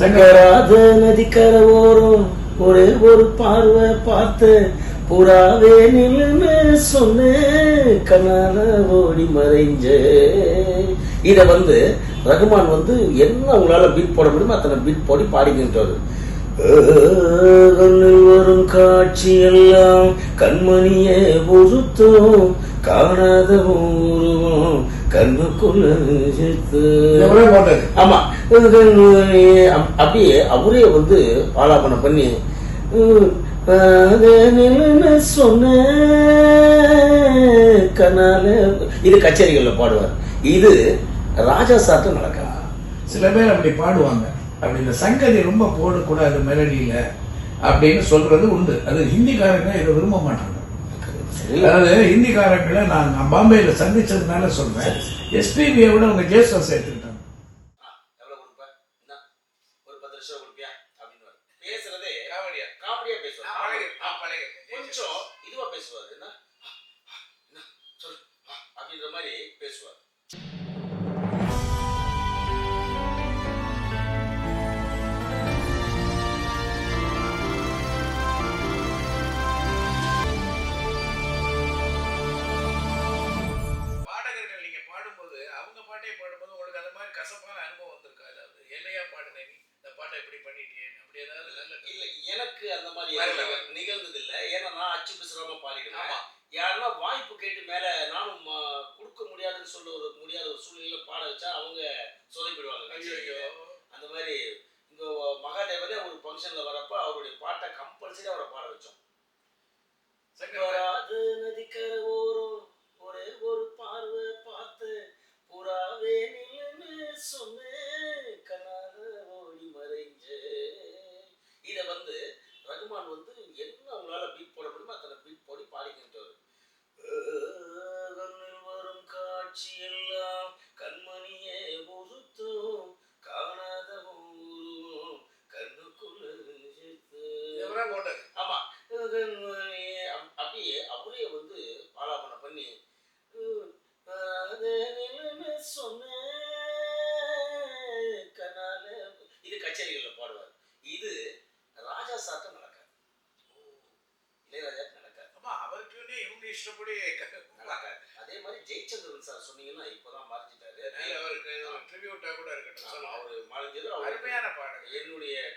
சங்கராத நதிக்கர ஓரம் ஒரே ஒரு பார்வை பார்த்து புறாவே நில்லுன்னு சொன்னேன் கனால ஓடி மறைஞ்ச. இத வந்து ரகுமான் வந்து என்ன உங்களால பீட் போட முடியுமோ அத்தனை பீட் போடி பாடிக்கிட்டு கண்ணில் வரும் காட்சி எல்லாம் கண்மணியே உறுத்தும் காணாத உருவம் கண்ணுக்குள்ள ஆமா. அப்படியே அவரே வந்து ஆலாபனம் பண்ணி சொன்ன கனால இது கச்சேரிகள்ல பாடுவார். இது ராஜா சார்ட்ட நடக்கலாம் சில பேர் அப்படி பாடுவாங்க. அப்படி இந்த சங்கதி ரொம்ப போடக்கூடாது மெலடியில அப்படின்னு சொல்றது உண்டு. அது ஹிந்திக்காரங்க இதை விரும்ப மாட்டாங்க. அதாவது ஹிந்திக்காரங்களை நான் பாம்பேல சந்திச்சதுனால சொல்றேன். எஸ்பிபியை விட உங்க ஜேசஸ் சேர்த்துக்கிட்டாங்க. வரல.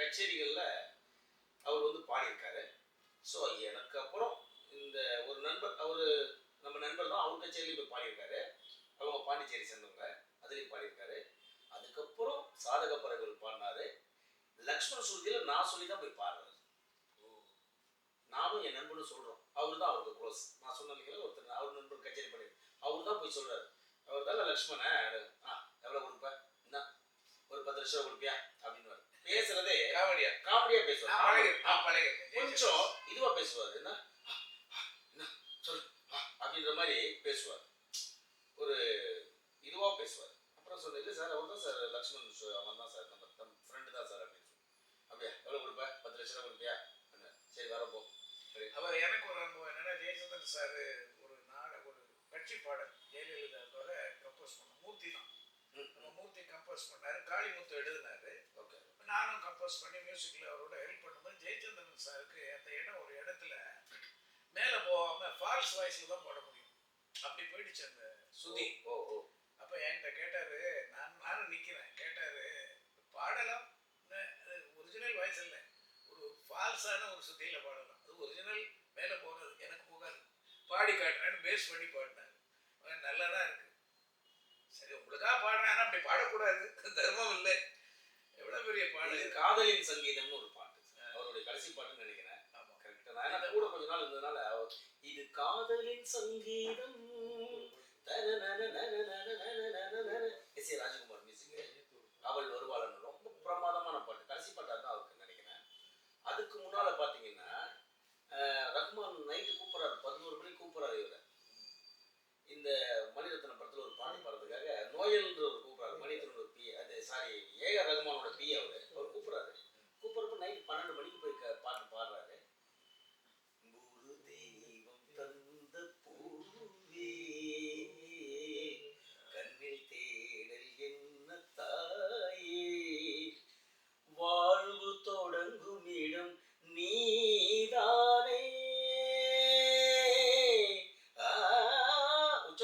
கச்சேரிகளில் அவர் வந்து பாடியிருக்காரு. ஸோ எனக்கு அப்புறம் இந்த ஒரு நண்பர் அவர் நம்ம நண்பர் தான் அவர் கச்சேரியிலையும் போய் பாடியிருக்காரு. அவங்க பாண்டிச்சேரி சேர்ந்தவங்க அதுலேயும் பாடியிருக்காரு. அதுக்கப்புறம் சாதக பறவைகள் பாடினாரு. லக்ஷ்மண சுருதியில் நான் சொல்லி தான் போய் பாடுறாரு நானும் என் நண்பனும் சொல்கிறோம் அவர் தான் அவருக்கு க்ளோஸ் நான் சொன்ன ஒருத்தர் அவர் நண்பர் கச்சேரி பண்ணி அவர் தான் போய் சொல்கிறாரு அவர் தான் லக்ஷ்மண ஆ எவ்வளோ கொடுப்ப? என்ன ஒரு பத்து லட்சம் ரூபா கொடுப்பியா? அப்படின்னு பேசுறதே காமெடியா காமெடியா பேசுவார். நான் பழகி நான் பழகி கொஞ்சம் இதுவா பேசுவார். என்ன? சொல்லு. அப்படின்ற மாதிரி பேசுவார். ஒரு இதுவா பேசுவார். அப்புறம் சொன்னேன் இல்லை சார் அவர் தான் சார் லக்ஷ்மண் அவன் தான் சார் நம்ம தம் ஃப்ரெண்டு தான் சார் அப்படின்னு சொல்லி. அப்படியா? எவ்வளோ கொடுப்ப? பத்து லட்ச ரூபா கொடுப்பியா? சரி வர போ. சரி. அவர் எனக்கு ஒரு அனுபவம் என்னன்னா ஜெயச்சந்திரன் சார் ஒரு நாட ஒரு கட்சி பாடல் ஜெயலலிதாவோட கம்போஸ் பண்ண மூர்த்தி தான். நம்ம மூர்த்தி கம்போஸ் பண்ணாரு காளிமுத்து எழுதினாரு. நானும் கம்போஸ் பண்ணி மியூசிக்ல அவரோட ஹெல்ப் பண்ணும்போது ஜெயச்சந்திரன் சாருக்கு அந்த இடம் ஒரு இடத்துல மேல போகாம ஃபால்ஸ் வாய்ஸ்ல தான் போட முடியும். அப்படி போயிடுச்சு அந்த சுதி. ஓ ஓ. அப்ப என்கிட்ட கேட்டாரு நான் நானும் நிக்கிறேன். கேட்டாரு பாடலாம். ஒரிஜினல் வாய்ஸ் இல்லை. ஒரு ஃபால்ஸான ஒரு சுத்தியில பாடலாம். அது ஒரிஜினல் மேல போகாது. எனக்கு போகாது. பாடி காட்டுறேன்னு பேஸ் பண்ணி பாடினாரு. நல்லா தான் இருக்கு. சரி உங்களுக்காக பாடுறேன். ஆனா அப்படி பாடக்கூடாது. தர்மம் இல்லை எவ்வளவு பெரிய இது பாடல் காதலின் சங்கீதம்னு ஒரு பாட்டு. அவருடைய கடைசி பாட்டுன்னு நினைக்கிறேன். நான் கூட கொஞ்ச நாள் இருந்ததுனால இது காதலின் சங்கீதம். எஸ் ஏ ராஜகுமார்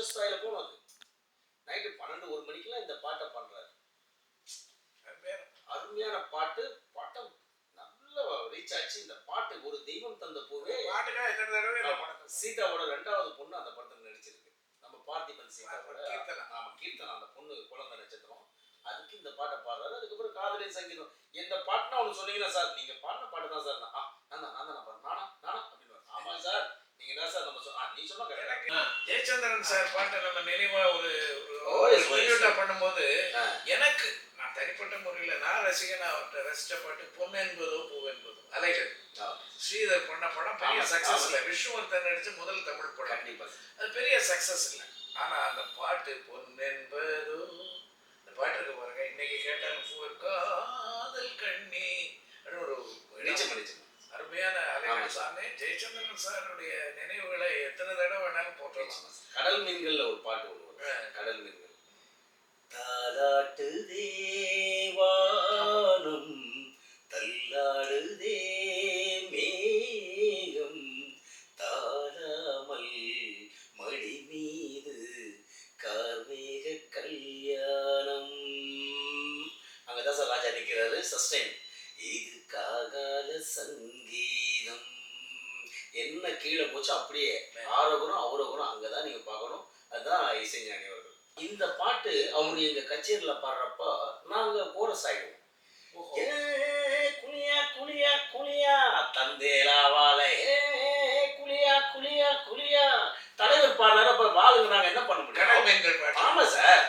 இஸ்ராயில போனது நைட்டு பன்னெண்டு ஒரு மணிக்கெல்லாம் இந்த பாட்டை பண்றாரு அருமையான பாட்டு. பட்டம் நல்ல ரீச் ஆச்சு. இந்த பாட்டு ஒரு தெய்வம் தந்த போவே சீதாவோட ரெண்டாவது பொண்ணு அந்த படத்துல நடிச்சிருக்கு. நம்ம பார்த்திபன் சீதாவோட ஆமா கீர்த்தனா. அந்த பொண்ணு குழந்தை நட்சத்திரம். அதுக்கு இந்த பாட்டை பாடுறாரு. அதுக்கப்புறம் காதலி சங்கீதம். எந்த பாட்டுனா அவனுக்கு சொன்னீங்கன்னா சார் நீங்க பாடின பாட்டு தான் சார் ஜெயச்சந்திரன் சார் பாட்டை நம்ம நினைவா ஒரு பண்ணும்போது. எனக்கு நான் தனிப்பட்ட முறையில் நான் ரசிகனா அவர்கிட்ட ரசிச்ச பாட்டு பொண்ணு என்பதோ பூ என்பதோ அலைகள் ஸ்ரீதர் பண்ண படம் பெரிய சக்சஸ். இல்லை. விஷ்ணுவர்தன் நடிச்ச முதல் தமிழ் படம். அது பெரிய சக்சஸ் இல்லை. ஆனா அந்த பாட்டு பொன்னென்பதோ அந்த பாட்டு இருக்கு பாருங்க. இன்னைக்கு கேட்டாலும் பூ காதல் கண்ணி அப்படின்னு ஒரு அருமையான சாங் ஜெயச்சந்திரன் சாருடைய நினைவுகளை எத்தனை தடவை வேணாலும் போட்டலாம். கடல் மீன்கள்ல ஒரு பாட்டு ஒன்று. கடல் மீன்கள் தாலாட்டு தேவானம் தள்ளாடுதே மேகம் தாழாமல் மடி மீது கார்மேக கல்யாணம் அங்கதான் சார் ராஜா நிற்கிறாரு சஸ்டைன் இது காகால சங்கீதம் என்ன கீழே போச்சு அப்படியே ஆரோகரம் அவரோகரம் அங்கதான் நீங்க பார்க்கணும். அதுதான் இசைஞானி அவர்கள். இந்த பாட்டு அவர் எங்க கச்சேரியில பாடுறப்ப நாங்க கோரஸ் ஆயிடுவோம். ஏ, குளியா குளியா குளியா தந்தேலாவால ஏ குளியா குளியா குளியா தலைவர் பாடுறாரு அப்புறம் வாளுங்க நாங்க என்ன பண்ண முடியும்? ஆமா சார்.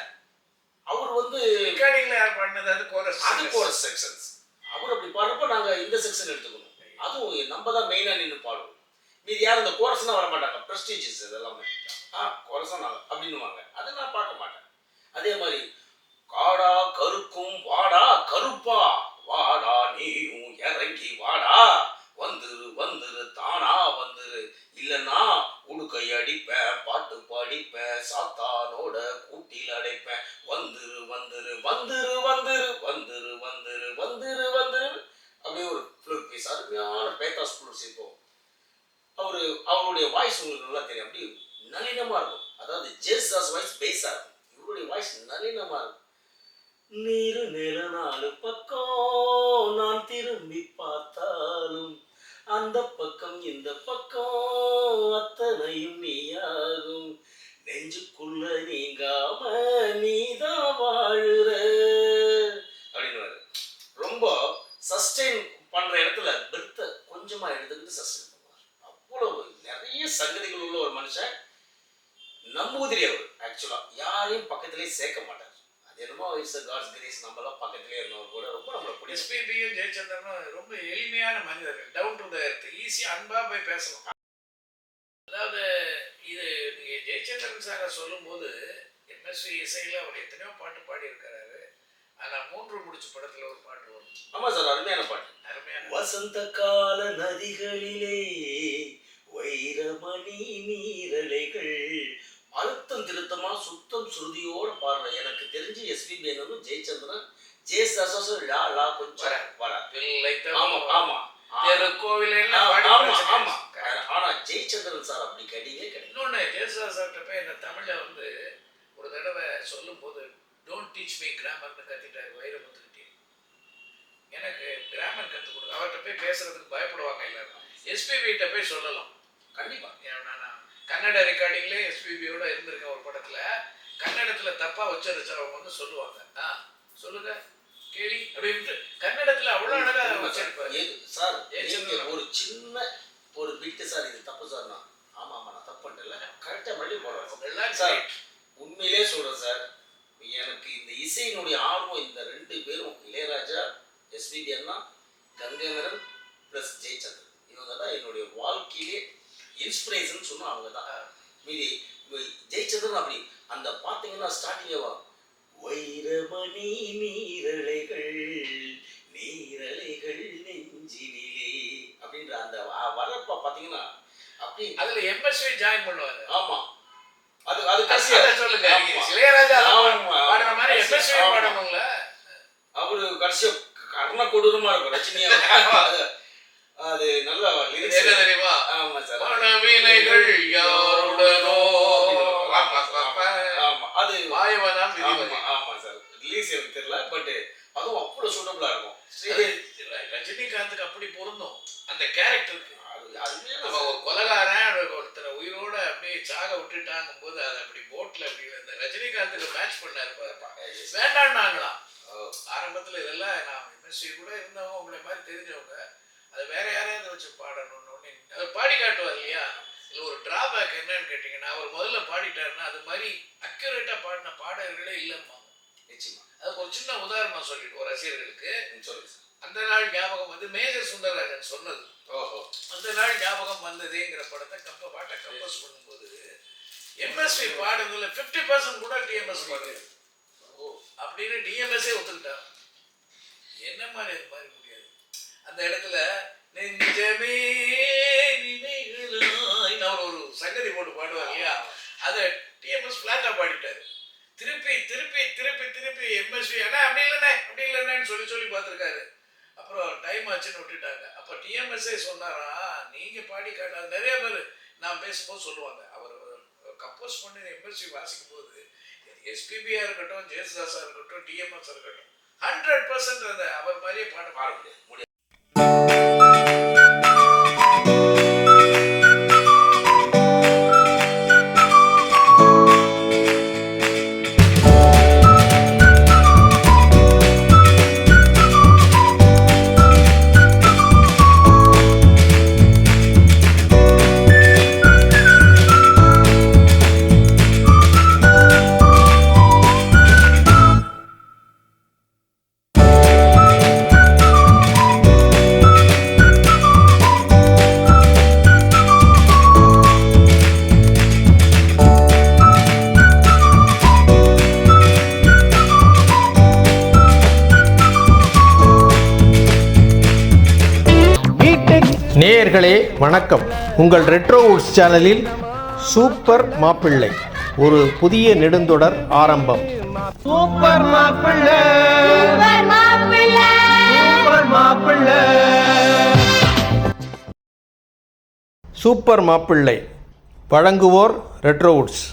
அவர் வந்து ரெக்கார்டிங்ல யார் பாடினது? அது கோரஸ் அது கோரஸ் செக்ஷன்ஸ் அவர் அப்படி பாடுறப்ப நாங்க இந்த செக்ஷன் எடுத்துக்கணும். அதுவும் நம்ம தான் மெயினா நின்று பாடுவோம். மீதி யாரும் இந்த கோரஸ்னா வர மாட்டாங்க ப்ரெஸ்டீஜஸ் இதெல்லாம் ஆ கோரஸா அப்படின்னுவாங்க. அதை நான் பார்க்க மாட்டேன். அதே மாதிரி காடா கருக்கும் வாடா கருப்பா வாடா நீயும் இறங்கி வாடா வந்துரு வந்துரு தானா வந்துரு இல்லைன்னா உடுக்கை அடிப்பேன் பாட்டு பாடிப்பேன் சாத்தானோட கூட்டில் அடைப்பேன் வந்துரு வந்துரு வந்துரு வந்துரு வந்துரு வந்துரு வந்துரு வந்துரு அப்படியே ஒரு ஃப்ளூட் பீஸ் அருமையான பேத்தாஸ் ஃப்ளூட்ஸ் சேர்ப்போம் அவரு அவருடைய வாய்ஸ் உங்களுக்கு நல்லா தெரியும். அப்படி நளினமா இருக்கும். அதாவது ஜேஸ் வாய்ஸ் பேஸா இருக்கும். இவருடைய வாய்ஸ் நளினமா இருக்கும். நீரு நில நாலு பக்கம் நான் திரும்பி பார்த்தாலும் அந்த பக்கம் இந்த பக்கம் அத்தனையும் நீயாகும். நெஞ்சுக்குள்ள நீங்காம நீதான் வாழுற. அப்படின்னு ரொம்ப சஸ்டெயின் பண்ற இடத்துல பெர்த்த கொஞ்சமா எடுத்துக்கிட்டு சஸ்டெயின் பண்ணுவார் அவ்வளவு நிறைய சங்கதிகள் உள்ள ஒரு மனுஷன் நம்பூதிரி அவர் ஆக்சுவலா யாரையும் பக்கத்திலே சேர்க்க மாட்டார். அது என்னமோ இட்ஸ் காட்ஸ் கிரேஸ் நம்மளாம் பக்கத்திலே இருந்தவர் கூட ரொம்ப நம்மளை பிடிக்கும். எஸ்பிபியும் ஜெயச்சந்திரனும் ரொம்ப எளிமையான மனிதர்கள். டவுன் டு த ஈஸியாக அன்பா போய் பேசலாம் அதாவது இது நீங்க ஜெயச்சந்திரன் சாரை சொல்லும்போது எம்எஸ்வி இசையில அவர் எத்தனையோ பாட்டு பாடியிருக்கிறாரு. ஆனா மூன்று முடிச்சு படத்துல ஒரு பாட்டு வரும். சார் அருமையான பாட்டு. அருமையான வசந்த கால நதிகளிலே வைரமணி நீரலைகள் அழுத்தம் திருத்தமா சுத்தம் சுருதியோட பாடுற எனக்கு தெரிஞ்சு எஸ்பி மேனனும் ஜெயச்சந்திரன் ஜெயசாசும் லா லா கொஞ்சம். வர பிள்ளை ஆமா ஆமா. கோவில். ஆனா ஜெயச்சந்திரன் சார் அப்படி கிடையவே கிடையாது இன்னொன்று ஜெயசுதா சார்கிட்ட போய் இந்த தமிழை வந்து ஒரு தடவை சொல்லும்போது டோன்ட் டீச் மீ கிராமர்னு கத்திட்டாரு வைரமுத்துக்கிட்டே எனக்கு கிராமர் கற்றுக் கொடு. அவர்கிட்ட போய் பேசுறதுக்கு பயப்படுவாங்க எல்லாரும். எஸ்பிபி கிட்ட போய் சொல்லலாம். கன்னட ரெக்கார்டிங்லேயே எஸ்பிபியோட இருந்திருக்கேன் ஒரு படத்துல கன்னடத்துல தப்பா உச்சரிச்சவங்க வந்து சொல்லுவாங்க. ஆ சொல்லுங்க கேளி அப்படின்ட்டு. கன்னடத்துல அவ்வளோ அழகா உச்சரிப்பாரு. ஏது சார் ஒரு சின்ன ஒரு பிட்டு சார் இது தப்பு சார் நான் ஆமா ஆமா நான் தப்பு பண்ணல கரெக்டா மல்லி போடுறேன் சார். உண்மையிலே சொல்றேன் சார் எனக்கு இந்த இசையினுடைய ஆர்வம் இந்த ரெண்டு பேரும் இளையராஜா எஸ்பிபி அண்ணா கங்கேந்திரன் ப்ளஸ் ஜெயச்சந்திரன். இவங்க தான் என்னுடைய வாழ்க்கையிலே இன்ஸ்பிரேஷன் சொன்னா அவங்க தான். மீதி ஜெயச்சந்திரன் அப்படி. அந்த பார்த்தீங்கன்னா ஸ்டார்டிங்கே வரும் வைரமணி நீரலைகள் நீரலைகள் நெஞ்சினிலே. அப்படின்ற அந்த வரப்ப பார்த்தீங்கன்னா அப்படி அதுல எம்எஸ்வி ஜாயின் பண்ணுவாரு. ஆமா. அது அது கடைசியா. அதை சொல்லுங்க. இளையராஜா. பாடுற மாதிரி எம்எஸ்வி. பாடணும்ல. அவரு கடைசியா கர்ண கொடூரமா இருக்கும். ரஜினியா. அது நல்ல தெரியுமா? மனவினைகள் யாருடனோ? அது வாயவனாம் ஆமா சார் ரிலீஸ் எனக்கு தெரியல பட் அதுவும் அவ்வளோ சூட்டபிளா இருக்கும். ரஜினிகாந்துக்கு அப்படி பொருந்தும். அந்த கேரக்டருக்கு நம்ம ஒரு கொலகாரன் ஒருத்தரை உயிரோட அப்படியே சாக விட்டுட்டாங்கும் போது அதை அப்படி போட்ல அப்படி இந்த ரஜினிகாந்துக்கு மேட்ச் பண்ணாரு பாருப்பா. வேண்டாம்னாங்களாம் ஆரம்பத்துல இதெல்லாம் நான் எம்எஸ்சி கூட இருந்தவங்க உங்களை மாதிரி தெரிஞ்சவங்க அது வேற யாரையாவது வச்சு பாடணும்னு அவர் பாடி காட்டுவார் இல்லையா? இதுல ஒரு டிராபேக் என்னன்னு கேட்டீங்கன்னா அவர் முதல்ல பாடிட்டாருன்னா அது மாதிரி அக்யூரேட்டா பாடின பாடகர்களே இல்லைம்மா நிச்சயமா. அதுக்கு ஒரு சின்ன உதாரணம் சொல்லிட்டு ரசிகர்களுக்கு. சொல்லுங்க சார். அந்த நாள் ஞாபகம் வந்து மேஜர் சுந்தரராஜன் சொன்னது. ஓஹோ. அந்த நாள் ஞாபகம் வந்ததேங்கிற படத்தை கம்ப பாட்டை கம்போஸ் பண்ணும்போது எம்எஸ்வி பாடுறதுல ஃபிஃப்டி பர்சன்ட் கூட டிஎம்எஸ் பாடுறது ஓ அப்படின்னு டிஎம்எஸ்ஸே ஒத்துக்கிட்டாங்க என்ன மாதிரி அது மாதிரி முடியாது. அந்த இடத்துல நெஞ்சமே நினைகளாய் அவர் ஒரு சங்கதி போட்டு பாடுவார் இல்லையா? அதை டிஎம்எஸ் ஃப்ளாட்டாக பாடிட்டாரு. திருப்பி திருப்பி திருப்பி திருப்பி எம்எஸ்வி அண்ணா அப்படி இல்லைண்ணே அப்படி இல்லைண்ணேன்னு சொல்லி சொல்லி பார்த்துருக்காரு. அப்புறம் டைம் ஆச்சுன்னு விட்டுட்டாங்க. அப்போ டிஎம்எஸ்ஏ சொன்னாரா நீங்கள் பாடி காட்டாது நிறைய பேர் நான் பேசும்போது சொல்லுவாங்க. அவர் கம்போஸ் பண்ணி எம்எஸ்வி வாசிக்கும் போது எஸ்பிபியா இருக்கட்டும் ஜெயசுதாஸாக இருக்கட்டும் டிஎம்எஸ் இருக்கட்டும் ஹண்ட்ரட் பர்சன்ட் அந்த அவர் மாதிரியே பாட பாட முடியாது. நேயர்களே வணக்கம். உங்கள் ரெட்ரோ வுட்ஸ் சேனலில் சூப்பர் மாப்பிள்ளை. ஒரு புதிய நெடுந்தொடர் ஆரம்பம். சூப்பர் மாப்பிள்ளை. சூப்பர் மாப்பிள்ளை. சூப்பர் மாப்பிள்ளை. வழங்குவோர் ரெட்ரோ வுட்ஸ்